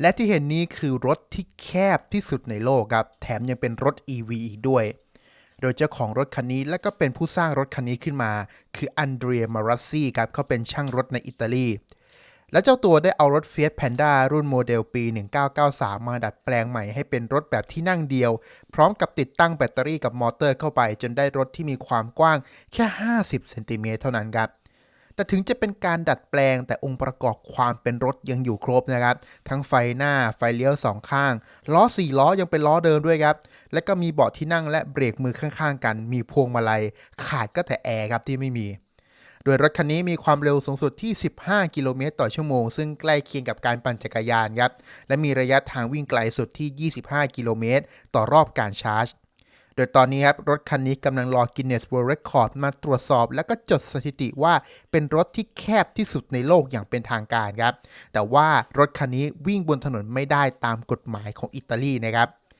และที่เห็นนี้คือรถที่แคบที่สุดในโลกครับ แถมยังเป็นรถ EV อีกด้วย โดยเจ้าของรถคันนี้และก็เป็นผู้สร้างรถคันนี้ขึ้นมา คืออันเดรียมารัสซี่ครับเขาเป็นช่างรถในอิตาลี และเจ้าตัวได้เอารถ Fiat Panda รุ่นโมเดลปี 1993 มาดัดแปลงใหม่ให้เป็นรถแบบที่นั่งเดียว พร้อมกับติดตั้งแบตเตอรี่กับมอเตอร์เข้าไป จนได้รถที่มีความกว้างแค่ 50เซนติเมตรเท่านั้นครับ แต่ถึงจะเป็นการดัดแปลงแต่องค์ประกอบความเป็นรถยังอยู่ครบนะครับ ทั้งไฟหน้าไฟเลี้ยวสองข้าง ล้อสี่ล้อยังเป็นล้อเดิมด้วยครับ และก็มีเบาะที่นั่งและเบรกมือข้างๆ กัน มีพวงมาลัย ขาดก็แต่แอร์ครับที่ไม่มี โดยรถคันนี้มีความเร็วสูงสุดที่ 15 กิโลเมตรต่อชั่วโมง ซึ่งใกล้เคียงกับการปั่นจักรยานครับ และมีระยะทางวิ่งไกลสุดที่ 25 กิโลเมตรต่อรอบการชาร์จ โดยตอนนี้ครับรถคันนี้กำลังรอ Guinness World Record มาตรวจสอบ แล้วก็จดสถิติว่าเป็นรถที่แคบที่สุดในโลกอย่างเป็นทางการครับ แต่ว่ารถคันนี้วิ่งบนถนนไม่ได้ตามกฎหมายของอิตาลีนะครับ